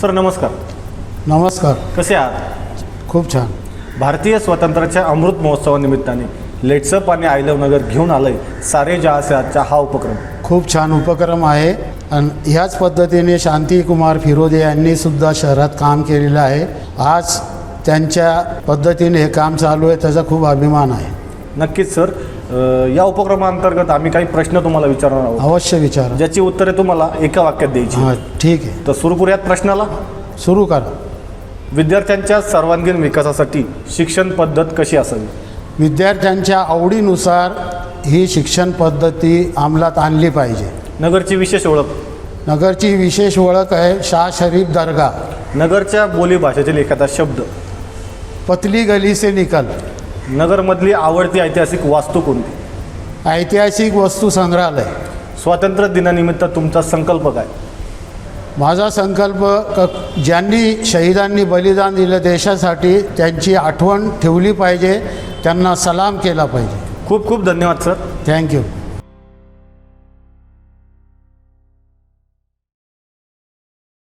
Sir नमस्कार. नमस्कार. कसे आहात? खूप छान. भारतीय स्वातंत्र्याच्या अमृत महोत्सवानिमित्ताने लेट्सअप आणि आय लव्ह नगर घेऊन आलंय सारे जहा से आजचा हा उपक्रम. खूप छान उपक्रम आहे. आणि ह्याच पद्धतीने शांतिकुमार फिरोदे यांनी सुद्धा शहरात काम केलेलं आहे. आज त्यांच्या पद्धतीने हे काम चालू आहे त्याचा खूप अभिमान आहे. नक्कीच सर. या उपक्रमाअंतर्गत आम्ही काही प्रश्न तुम्हाला विचारणार आहोत. अवश्य विचारा. ज्याची उत्तरे तुम्हाला एका वाक्यात द्यायची हां ठीक आहे. तर सुरू करूयात प्रश्नाला. सुरू करा. विद्यार्थ्यांच्या सर्वांगीण विकासासाठी शिक्षण पद्धत कशी असावी? विद्यार्थ्यांच्या आवडीनुसार ही शिक्षण पद्धती अंमलात आणली पाहिजे. नगरची विशेष ओळख. नगरची विशेष ओळख आहे शाह शरीफ दर्गा. नगरच्या बोलीभाषेतील एखादा शब्द. पतली गली से निकल. नगरमधली आवडती ऐतिहासिक वास्तू कोणती? ऐतिहासिक वस्तू संग्रहालय. स्वातंत्र्य दिनानिमित्त तुमचा संकल्प काय? माझा संकल्प क ज्यांनी शहीदांनी बलिदान दिलं देशासाठी त्यांची आठवण ठेवली पाहिजे त्यांना सलाम केला पाहिजे. खूप खूप धन्यवाद सर. थँक्यू.